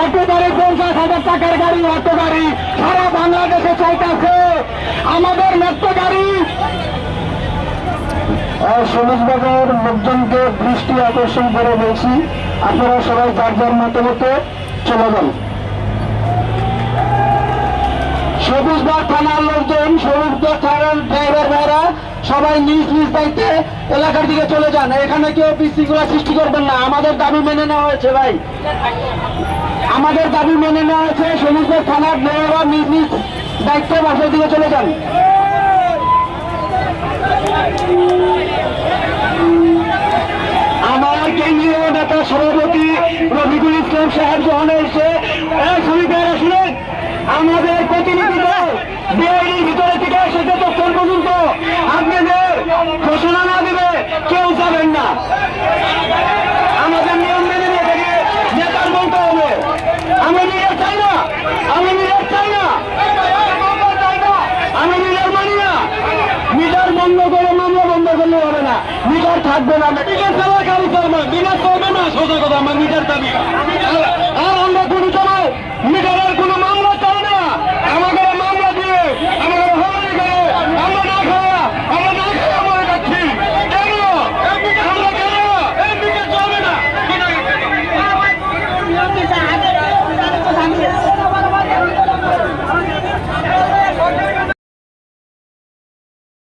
Auto গাড়ি পঞ্চাশ হাজার টাকার গাড়ি, অটো গাড়ি সারা বাংলাদেশে চলতেছে। আমাদের মেট্রো গাড়ি। সবুজবাজার লোকজনকে দৃষ্টি আকর্ষণ করে বলছি, আপনারা সবাই যার যার মতো মতো চলে যান। সবুজবাগ থানার লোকজন সবুজবাগ থানার সবাই নিজ নিজ দায়িত্বে এলাকার দিকে চলে যান। এখানে কেউ বিশৃঙ্খলা সৃষ্টি করবেন না। আমাদের দাবি মেনে নেওয়া হয়েছে ভাই। আমাদের দাবি মেনে নেওয়া হয়েছে। সমস্ত থানার মেয়ররা নিজ নিজ দায়িত্বে বাসার দিকে চলে যান। আমার কেন্দ্রীয় নেতা সভাপতি রফিকুল ইসলাম সাহেব যখন এসে আমাদের প্রতিনিধি দল বিআইডির ভিতরে থেকে এসে তখন পর্যন্ত আপনাদের ঘোষণা না দেবে কেউ যাবেন না আমাদের নিয়ম মেনে নিয়ে থেকে নেতার বলতে হবে আমি নিজের চাই না আমি নিজের চাই না আমি নিজের মানি না মিটার বন্ধ করে মামলা বন্ধ করলে হবে না মিটার থাকবে না। মেডিকেল চালা গাড়ি চলবে বিনা চলবে না সোজা কথা আমার নিজের দাবি।